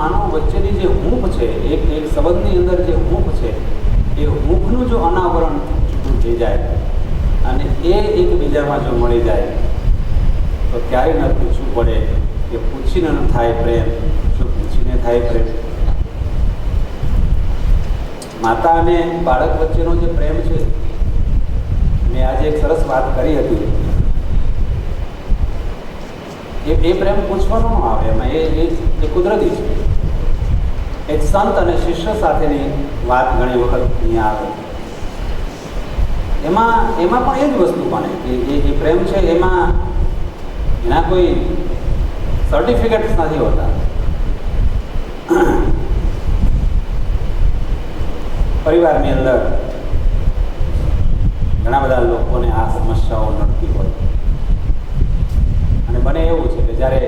માનવ વચ્ચેની જે હૂંફ છે, એક એક સંબંધની અંદર જે હૂંફ છે, એ હૂંફનું જો અનાવરણ થઈ જાય અને એ એકબીજામાં જો મળી જાય, તો ક્યારે ન પૂછવું પડે કે પૂછીને થાય પ્રેમ. શું પૂછીને થાય પ્રેમ. માતા અને બાળક વચ્ચેનો જે પ્રેમ છે, મેં આજે એક સરસ વાત કરી હતી. એ એ પ્રેમ પૂછવાનો ન આવે એમાં. એ એ કુદરતી છે. એક સંત અને શિષ્ય સાથેની વાત ઘણી વખત અહીંયા આવે. એમાં એમાં પણ એ જ વસ્તુ બને કે એ પ્રેમ છે, એમાં એના કોઈ સર્ટિફિકેટ્સ નથી હોતા. પરિવારની અંદર ઘણા બધા લોકોને આ સમસ્યાઓ નડતી હોય. બને એવું છે કે જ્યારે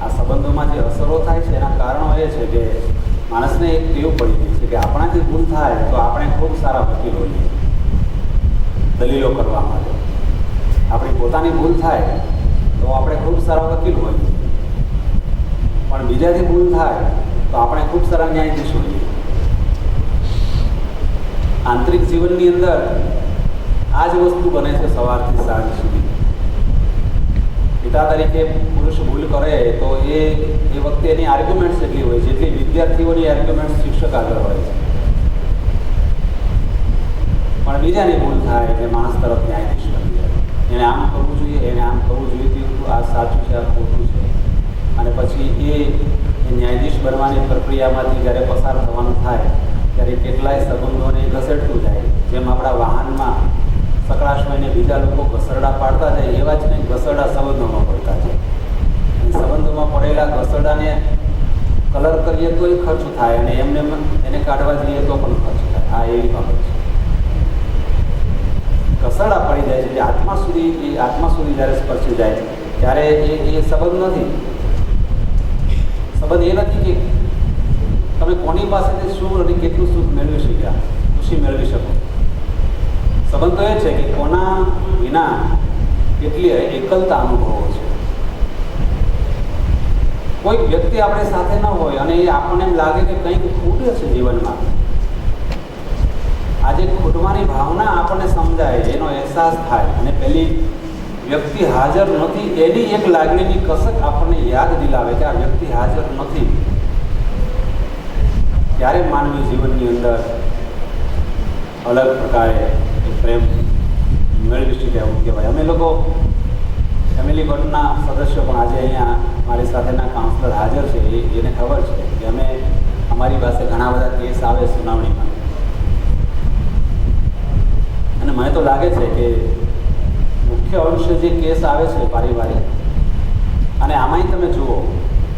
આ સંબંધોમાં જે અસરો થાય છે, એના કારણો એ છે કે માણસને એક ટેવ પડી ગઈ છે કે આપણાથી ભૂલ થાય તો આપણે ખૂબ સારા વકીલ હોઈએ દલીલો કરવા માટે. આપણી પોતાની ભૂલ થાય તો આપણે ખૂબ સારા વકીલ હોઈએ પણ બીજાથી ભૂલ થાય તો આપણે ખૂબ સારા ન્યાયાધીશ હોઈએ આંતરિક જીવનની અંદર આ જ વસ્તુ બને છે સવારથી સાંજ સુધી. પિતા તરીકે પુરુષ ભૂલ કરે તો એ એ વખતે એની આર્ગ્યુમેન્ટ્સ એટલી હોય જેટલી વિદ્યાર્થીઓની આર્ગ્યુમેન્ટ્સ શિક્ષક આગળ હોય. છે પણ બીજાની ભૂલ થાય એટલે માણસ તરફ ન્યાયાધીશ બની જાય એને આમ કરવું જોઈએ, એને આમ કરવું જોઈએ કે આ સાચું છે, આ ખોટું છે. અને પછી એ ન્યાયાધીશ બનવાની પ્રક્રિયામાંથી જ્યારે પસાર થવાનું થાય, ત્યારે કેટલાય સંબંધોને ઘસેડતું જાય. જેમ આપણા વાહનમાં સકળાશ હોઈને બીજા લોકો ઘસરડા પાડતા જાય, એવા જ કંઈક ઘસરડા સંબંધોમાં પડતા જાય. સંબંધોમાં પડેલા ઘસરડાને કલર કરીએ તો એ ખર્ચ થાય અને એમને એને કાઢવા જઈએ તો પણ ખર્ચ થાય. આ એવી બાબત છે ઘસરડા પડી જાય છે જે આત્મા સુધી, એ આત્મા સુધી જ્યારે સ્પર્શી જાય છે ત્યારે એ એ સંબંધ નથી. સંબંધ એ નથી કે તમે કોની પાસેથી શું અને કેટલું સુખ મેળવી શક્યા, ખુશી મેળવી શકો. સંબંધ તો એ છે કે કોના વિના કેટલી એકલતા અનુભવો છે. કોઈ વ્યક્તિ આપણી સાથે ન હોય અને એ આપણને એમ લાગે કે કંઈક ખૂટે છે જીવનમાં. આજે ખૂટવાની ભાવના આપણને સમજાય, એનો અહેસાસ થાય અને પેલી વ્યક્તિ હાજર નથી, એની એક લાગણીની કસક આપણને યાદ દિલાવે કે આ વ્યક્તિ હાજર નથી. ત્યારે માનવી જીવનની અંદર અલગ પ્રકારે પ્રેમ મેળવી શક્યા એવું કહેવાય. અમે લોકો ફેમિલી કોર્ટના સદસ્યો પણ આજે અહીંયા મારી સાથેના કાઉન્સલર હાજર છે, એ એને ખબર છે કે અમે અમારી પાસે ઘણા બધા કેસ આવે સુનાવણીમાં. અને મને તો લાગે છે કે મુખ્ય અંશ જે કેસ આવે છે પારિવારિક, અને આમાંય તમે જુઓ,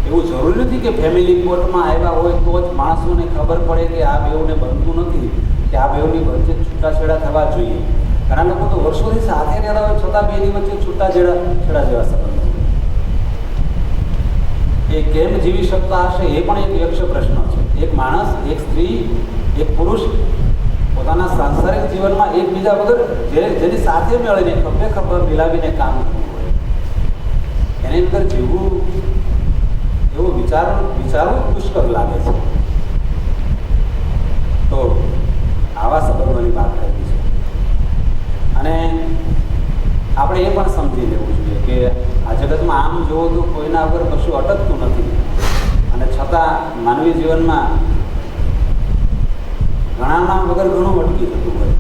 એવું જરૂરી નથી કે ફેમિલી કોર્ટમાં આવ્યા હોય તો જ માણસોને ખબર પડે કે આ બેઉને બનતું નથી. કે આ બેની વચ્ચે છૂટાછેડા થવા જોઈએ. ઘણા લોકો તો વર્ષોથી સાથે રહેતા હોય, છતાં બેની વચ્ચે છૂટાછેડા છેડા જેવા સંબંધો એ કેમ જીવી શકતા હશે એ પણ એક યક્ષ પ્રશ્ન છે. એક માણસ, એક સ્ત્રી, એક પુરુષ પોતાના સાંસારિક જીવનમાં એકબીજા વગર જે, જેની સાથે મેળવીને ખભે ખભે મિલાવીને કામ હોય. એની અંદર જીવવું એવું વિચાર વિચારવું પુષ્કળ લાગે છે. તો આવા સંબંધોની વાત કરવી છે. અને આપણે એ પણ સમજી લેવું જોઈએ કે આ જગતમાં આમ જોવો તો કોઈના વગર કશું અટકતું નથી. અને છતાં માનવી જીવનમાં ઘણા નામ વગર ઘણું અટકી જતું હોય.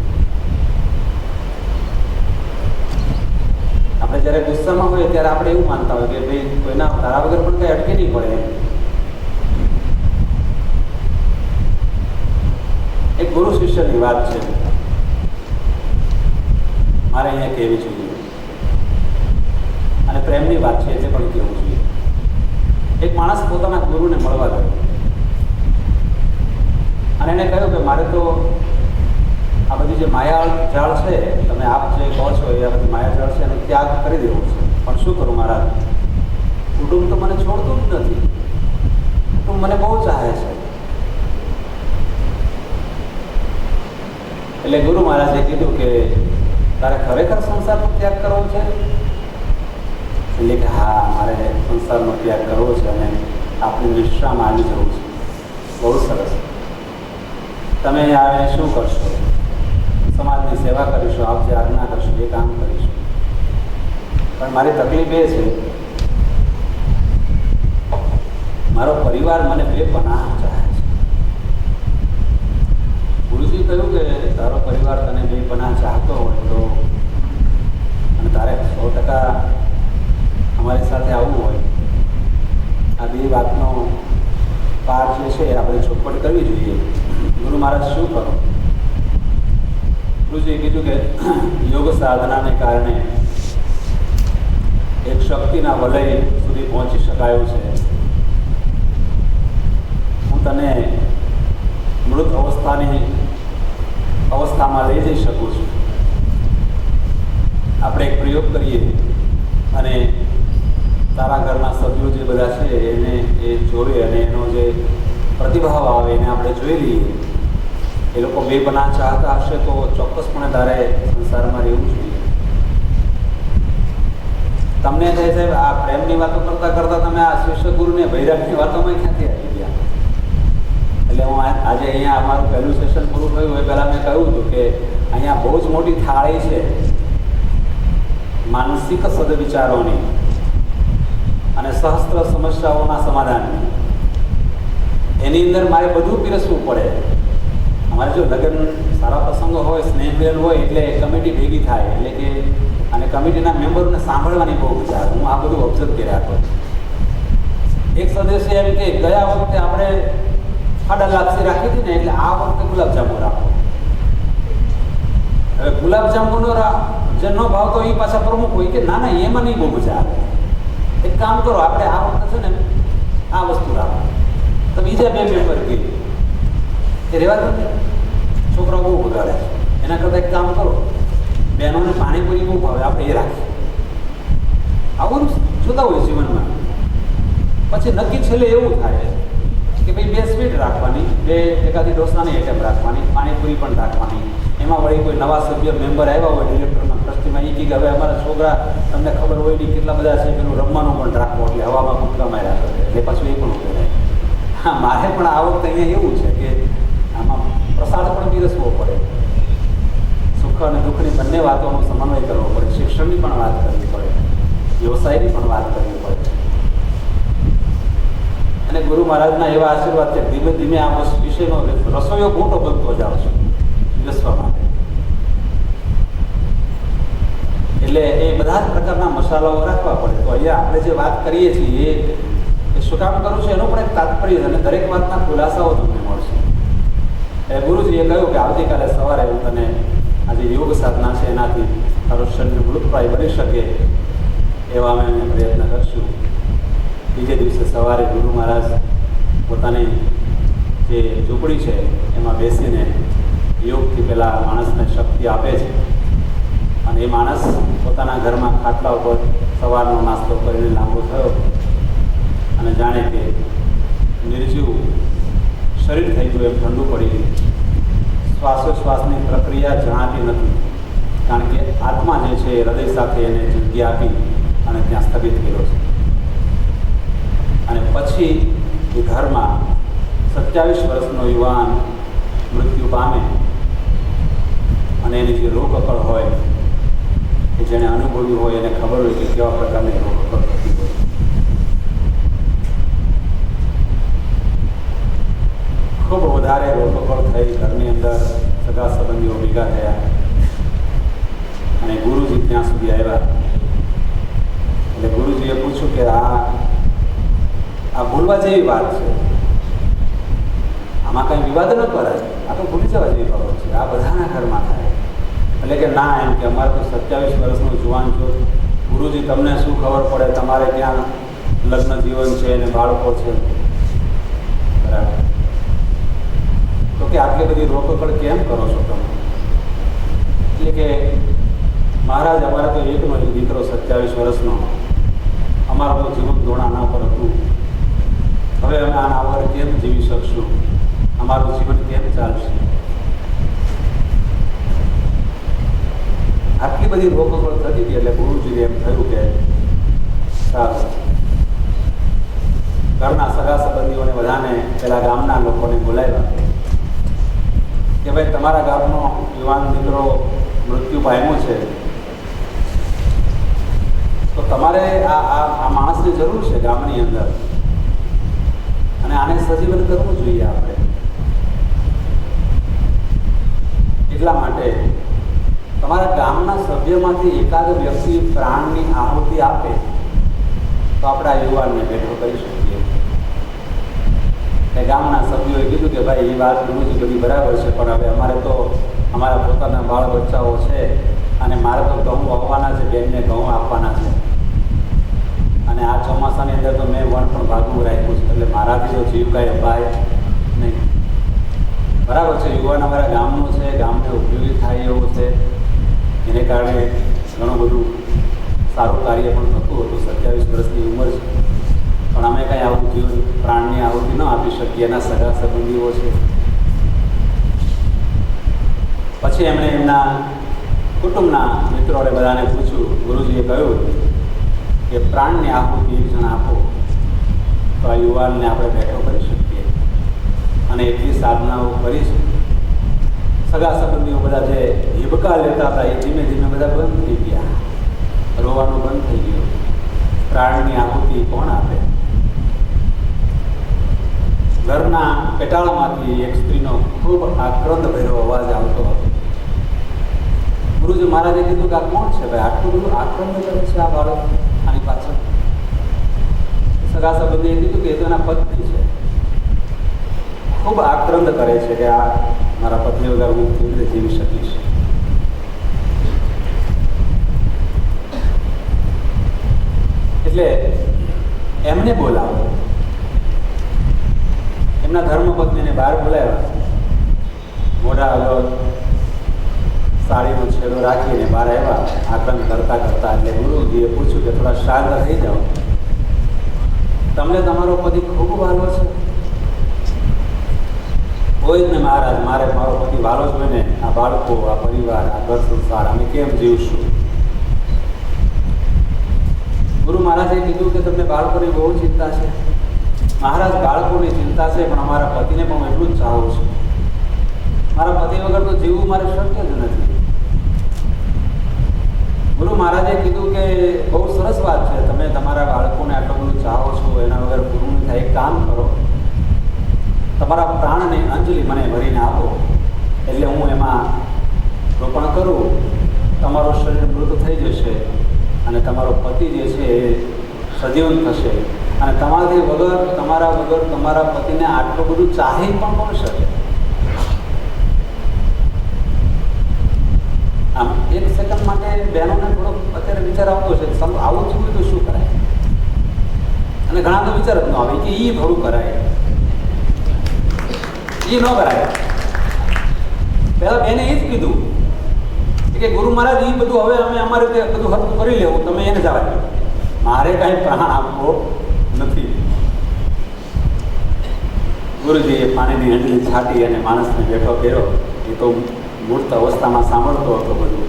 આપણે જ્યારે ગુસ્સામાં હોઈએ ત્યારે આપણે એવું માનતા હોય કે ભાઈ કોઈના તારા વગર પણ કંઈ અટકી નહીં પડે. એક ગુરુ શિષ્યની વાત છે. મારે અહીંયા કહેવી જોઈએ. અને પ્રેમની વાત છે એટલે પણ કહેવું જોઈએ. એક માણસ પોતાના ગુરુને મળવા ગયો. અને એને કહ્યું કે મારે તો આ બધી જે માયા જાળ છે, તમે આપ જે કહો છો એ આ બધી માયા જાળ છે, એનો ત્યાગ કરી દેવો છે. પણ શું કરું મારા? કુટુંબ તો મને છોડતું જ નથી. કુટુંબ મને બહુ ચાહે છે. એટલે ગુરુ મહારાજે કીધું કે, તારે ખરેખર સંસારનો ત્યાગ કરવો છે? એટલે કે, હા, મારે સંસારનો ત્યાગ કરવો છે અને આપણી નિષ્ઠામાં આવી જવું છે. બહુ સરસ. તમે આવે શું કરશો? સમાજની સેવા કરીશું આપ જે આજ્ઞા કરશો, એ કામ કરીશું. પણ મારી તકલીફ એ છે, મારો પરિવાર મને બે પનાહ ચાહે છે ગુરુજી કહ્યું કે તારો પરિવાર તને બે પના ચાહતો હોય તો અને તારે સો ટકા અમારી સાથે આવવું હોય. આ બે વાતનો પાર જે છે આપણે ચોખવટ કરવી જોઈએ. ગુરુ મહારાજ શું કરો? ગુરુજીએ કીધું કે યોગ સાધનાને કારણે એક શક્તિના વલય સુધી પહોંચી શકાયું છે. હું તને મૃત અવસ્થાની અવસ્થામાં લઈ જઈ શકું છું. આપણે એક પ્રયોગ કરીએ અને તારા ઘરના સભ્યો જે બધા છે એને એ જોડે અને એનો જે પ્રતિભાવ આવે એને આપણે જોઈ લઈએ. એ લોકો બે બના ચાહતા હશે તો ચોક્કસપણે તારે સંસારમાં રહેવું જોઈએ. તમને થાય છે આ પ્રેમની વાતો કરતા કરતા તમે આ શિષ્ય ગુરુને વૈરાગની વાતોમાં ક્યાંથી આવી? એટલે હું આજે અહીંયા અમારું પહેલું સેશન પૂરું થયું. એ પહેલાં મેં કહ્યું હતું કે અહીંયા બહુ જ મોટી થાળી છે માનસિક સદવિચારોની અને સહસ્ત્ર સમસ્યાઓના સમાધાનની. એની અંદર મારે બધું પીરસવું પડે. અમારે જો લગ્ન સારા પ્રસંગો હોય, સ્નેહ હોય, એટલે કમિટી ભેગી થાય. એટલે કે અને કમિટીના મેમ્બરોને સાંભળવાની બહુ મજા હું આ બધું ઓબ્ઝર્વ કર્યા કરું. એક સદસ્ય એમ કે, ગયા વખતે આપણે ખાડા લાપસી રાખી હતી ને એટલે આ વખતે ગુલાબજાંબુ રાખો. હવે ગુલાબજાંબુનો જે ન ભાવતો એ પાછા પ્રમુખ હોય કે ના ના, એમાં નહીં બહુ મજા આવે. એક કામ કરો, આપણે આ વખતે છે ને આ વસ્તુ રાખો. તો બીજા બે મેમ્બર કે એ રહેવા દો છોકરાઓ બહુ બગાડે છે. એના કરતાં એક કામ કરો, બહેનોને પાણીપુરી બહુ ભાવે, આપણે એ રાખીએ. આવું જોતા હોય જીવનમાં. પછી નક્કી છેલ્લે એવું થાય. કે ભાઈ બે સ્વીટ રાખવાની, બે એકાદી ઢોસાની આઈટમ રાખવાની, પાણીપુરી પણ રાખવાની. એમાં વળી કોઈ નવા સભ્ય, મેમ્બર આવ્યા હોય ડિરેક્ટરમાં ટ્રસ્ટીમાં એ કે હવે અમારા છોકરા, તમને ખબર હોય નહીં કેટલા બધા છે, પેલું રમવાનું પણ રાખવો એટલે હવામાં કૂદકા માર્યા કરે. એટલે પાછું એ પણ ઉભું હા, મારે પણ આ વખતે અહીંયા એવું છે કે આમાં પ્રસાદ પણ પીરસવો પડે. સુખ અને દુઃખની બંને વાતોનો સમન્વય કરવો પડે. શિક્ષણની પણ વાત કરવી પડે. વ્યવસાયની પણ વાત કરવી પડે અને ગુરુ મહારાજના એવા આશીર્વાદ છે. ધીમે ધીમે આ વિષયનો રસોઈયો મોટો બનતો જાવ છું પીરસવા માટે. એટલે એ બધા જ પ્રકારના મસાલાઓ રાખવા પડે. તો અહીંયા આપણે જે વાત કરીએ છીએ, એ શું કામ કરું છું એનું પણ એક તાત્પર્ય અને દરેક વાતના ખુલાસાઓ તમને મળશે. એ ગુરુજીએ કહ્યું કે આવતીકાલે સવારે હું તને આજે યોગ સાધના છે એનાથી તારું શરીર મૃતપ્રાય બની શકે એવા અમે પ્રયત્ન કરશું. બીજે દિવસે સવારે ગુરુ મહારાજ પોતાની જે ઝૂંપડી છે, એમાં બેસીને યોગથી પહેલાં માણસને શક્તિ આપે છે. અને એ માણસ પોતાના ઘરમાં ખાટલા ઉપર સવારનો નાસ્તો કરીને લાંબો થયો અને જાણે કે નિર્જીવ શરીર થઈ ગયું એમ ઠંડુ પડી ગયું. શ્વાસોશ્વાસની પ્રક્રિયા જણાતી નથી, કારણ કે આત્મા જે છે એ હૃદય સાથે એને જગ્યા આપી અને ત્યાં સ્થગિત કર્યો છે. અને પછી એ ઘરમાં સત્યાવીસ વર્ષનો યુવાન મૃત્યુ પામે અને એની જે રોગ અકળ હોય કે જેણે અનુભવ્યું હોય, એને ખબર હોય કે કેવા પ્રકારની રોગ અકળ થતી હોય. ખૂબ વધારે રોગ અકળ થઈ ઘરની અંદર સગા સંબંધીઓ ભેગા થયા અને ગુરુજી ત્યાં સુધી આવ્યા એટલે ગુરુજીએ પૂછ્યું કે આ આ ભૂલવા જેવી વાત છે. આમાં કંઈ વિવાદ ન કરાય. આ તો ભૂલી જવા જેવી બાબત છે. આ બધાના ઘરમાં થાય. એટલે કે ના એમ કે અમારે તો સત્યાવીસ વર્ષનો જુવાન છો. ગુરુજી તમને શું ખબર પડે? તમારે ત્યાં લગ્ન જીવન છે અને બાળકો છે? બરાબર. તો કે આટલી બધી રોકકડ કેમ કરો છો તમે? એટલે કે મહારાજ, અમારે તો એકનો એક દીકરો સત્યાવીસ વર્ષનો. અમારું જીવન ધોણા ના પર હતું. હવે અમે આના વગર કેમ જીવી શકશું? અમારું જીવન કેમ ચાલશે? આટલી બધી રોકકડ થતી હતી એટલે ગુરુજીને એમ થયું કે, સારું. ઘરના સગા સંબંધીઓને બધાને પેલા ગામના લોકોને બોલાવ્યા કે, ભાઈ, તમારા ગામનો યુવાન દીકરો મૃત્યુ પામ્યો છે. તો તમારે આ આ આ માણસની જરૂર છે ગામની અંદર. અને આને સજીવન કરવું જોઈએ આપણે. એટલા માટે તમારા ગામના સભ્યમાંથી એકાદ વ્યક્તિ પ્રાણની આહુતિ આપે, તો આપણે યુવાનને ભેટો કરી શકીએ. એ ગામના સભ્યોએ કીધું કે ભાઈ, એ વાત ગુરુજી બધી બરાબર છે, પણ હવે અમારે તો અમારા પોતાના બાળ બચ્ચાઓ છે અને મારે તો ઘઉં વાવવાના છે, બેનને ઘઉં આપવાના છે. અને આ ચોમાસાની અંદર તો મેં વણ પણ ભાગવું રાખ્યું છે. એટલે મારાથી તો જીવ કાંઈ અપાય નહીં. બરાબર છે, યુવાન અમારા ગામનું છે, ગામને ઉપયોગી થાય એવું છે. એને કારણે ઘણું બધું સારું કાર્ય પણ થતું હતું. સત્યાવીસ વર્ષની ઉંમર છે. પણ અમે કાંઈ આવું જીવન પ્રાણની આહુતિ ન આપી શકીએ, એના સગા સંબંધીઓ છે. પછી એમણે એમના કુટુંબના મિત્રોને બધાને પૂછ્યું, ગુરુજીએ કહ્યું કે પ્રાણની આહુતિ એક આપો, તો આ યુવાનને આપણે બેઠો કરી શકીએ. અને એટલી સાધનાઓ કરીશું. સગા સંબંધીઓ બધા જે હિબકા લેતા હતા, એ ધીમે ધીમે બધા બંધ થઈ ગયા. રોવાનું બંધ થઈ ગયું. પ્રાણની આહુતિ કોણ આપે? ઘરના પેટાળામાંથી એક સ્ત્રીનો ખૂબ આક્રંદ ભર્યો અવાજ આવતો હતો. ગુરુજી મહારાજે કીધું કે આ કોણ છે ભાઈ? આટલું બધું આક્રંદ કરે છે આ બાળક? સગા સંબંધીએ કીધું કે એ તો એના પત્ની છે. ખૂબ આક્રંદ કરે છે કે આ મારા પત્ની વગર હું કેવી રીતે જીવી શકીશ? એટલે એમને બોલાવો. એમના ધર્મપત્નીને બહાર બોલાવ્યા. મોઢા અગર સાડીનો છેડો રાખીને બહાર આવ્યા. આક્રમ કરતા કરતા એટલે ગુરુજીએ પૂછ્યું કે થોડા શાંત થઈ જાઓ. તમને તમારો પતિ ખૂબ વાલો છે. જ ને મહારાજ, મારે મારો પતિ વાલો જ હોય ને આ બાળકો, આ પરિવાર, આ ઘર સંસાર, અમે કેમ જીવશું? ગુરુ મહારાજે કીધું કે તમને બાળકોની બહુ ચિંતા છે. મહારાજ બાળકોની ચિંતા છે, પણ અમારા પતિને પણ એટલું જ ચાહું છું. મારા પતિ વગર તો જીવવું મારે શક્ય જ નથી. ગુરુ મહારાજે કીધું કે બહુ સરસ વાત છે. તમે તમારા બાળકોને આટલું બધું ચાહો છો, એના વગર પૂરું થાય કામ કરો. તમારા પ્રાણને અંજલિ મને ભરીને આપો. એટલે હું એમાં રોપણ કરું. તમારું શરીર મૃત થઈ જશે અને તમારો પતિ જે છે એ સજીવન થશે. અને તમારાથી વગર, તમારા વગર તમારા પતિને આટલું બધું ચાહી પણ પણ શકે? આમ એક સેકન્ડ માટે બહેનોને થોડો અત્યારે વિચાર આવતો છે કે આવું થયું તો શું કરાય? અને ઘણા તો વિચાર જ ન આવે કે એ ભરું કરાય. એ ન કરાય. પહેલાં બેને એ જ કીધું કે ગુરુ મહારાજ એ બધું હવે અમે અમારે રીતે બધું હરકું કરી લેવું, તમે એને જવા દો. મારે કાંઈ પ્રાણ આપવો નથી. ગુરુજીએ પાણીની હંડલી છાટી અને માણસને બેઠો કર્યો. એ તો મૂર્ત અવસ્થામાં સાંભળતો હતો બધું.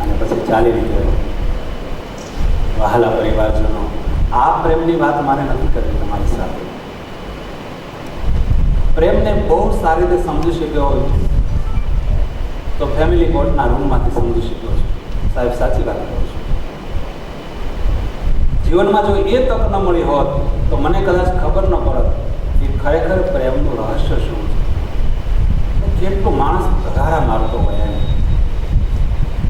અને પછી ચાલી નીકળ્યો. વહાલા પરિવારજનો, આ પ્રેમની વાત મારે નથી કરવી તમારી સાથે. પ્રેમને બહુ સારી રીતે સમજી શક્યો હોય તો ફેમિલી કોર્ટના રૂમમાંથી સમજી શક્યો છું. સાહેબ, સાચી વાત કરું છું. જીવનમાં જો એ તક ન મળી હોત, તો મને કદાચ ખબર ન પડત કે ખરેખર પ્રેમનું રહસ્ય શું છે. કેટલું માણસ ઘગારા મારતો હોય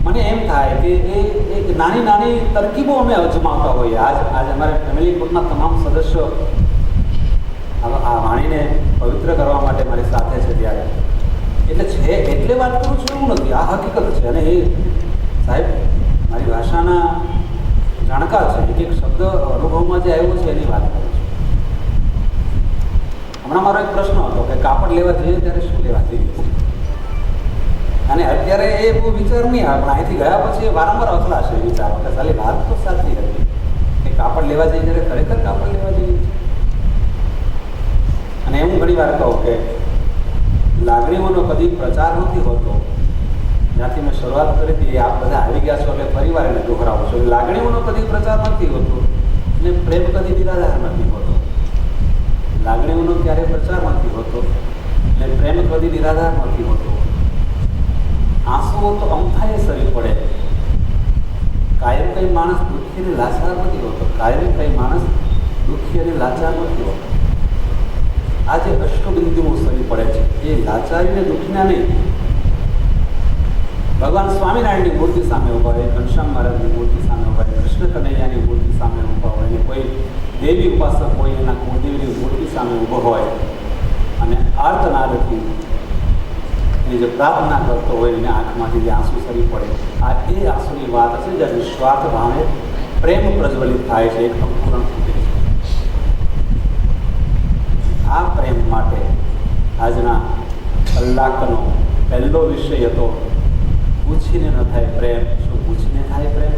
મને એમ થાય કે એ એક નાની નાની તરકીબો અમે અજમાવતા હોઈએ. આજ આજ અમારે ફેમિલી કોર્ટના તમામ સદસ્યો આ વાણીને પવિત્ર કરવા માટે મારી સાથે છે ત્યારે. એટલે છે, એટલે વાત કરું છું એવું નથી. આ હકીકત છે. અને એ સાહેબ, મારી ભાષાના જાણકાર છે. એક એક શબ્દ અનુભવમાં જે આવ્યો છે એની વાત કરું. હમણાં મારો એક પ્રશ્ન હતો કે કાપડ લેવા જઈએ ત્યારે શું લેવા જઈએ? અને અત્યારે એ બહુ વિચાર નહીં આવે, પણ અહીંથી ગયા પછી વારંવાર અથડાશે વિચારો કે ખાલી વાત તો સાચી હતી કે કાપડ લેવા જઈએ ત્યારે ખરેખર કાપડ લેવા જઈએ અને હું ઘણી વાર કહું કે લાગણીઓનો કદી પ્રચાર નથી હોતો. જ્યાંથી મેં શરૂઆત કરી હતી આપ બધા આવી ગયા છો એટલે ફરી વાર એને દોહરાવો છો. લાગણીઓનો કદી પ્રચાર નથી હોતો અને પ્રેમ કદી નિરાધાર નથી હોતો. લાગણીઓનો ક્યારેય પ્રચાર નથી. હોતો એટલે પ્રેમ કદી નિરાધાર નથી. હોતો આંસુઓ તો અમથાએ સરી પડે. કાયમ કઈ માણસ દુઃખી અને લાચાર નથી હોતો. કાયમ કઈ માણસ દુઃખી અને લાચાર નથી હોતો. આ જે અષ્ટબિંદુઓ સરી પડે છે. એ લાચારીને દુઃખીના નહીં. ભગવાન સ્વામિનારાયણની મૂર્તિ સામે ઊભા હોય ઘનશ્યામ મહારાજની મૂર્તિ સામે ઊભા હોય કૃષ્ણ કનૈયાની મૂર્તિ સામે ઊભા હોય અને કોઈ દેવી ઉપાસક હોય એના કુળદેવીની મૂર્તિ સામે ઊભો હોય અને આર્તનાદથી એની જે પ્રાર્થના કરતો હોય એને આંખમાંથી જે આંસુ સરી પડે, આ એ આંસુની વાત હશે જ્યારે નિસ્વાર્થ ભાવે પ્રેમ પ્રજ્વલિત થાય છે, એક સંપૂર્ણ આ પ્રેમ માટે આજના કલાકનો પહેલો વિષય હતો, પૂછીને ન થાય પ્રેમ, શું પૂછીને થાય પ્રેમ?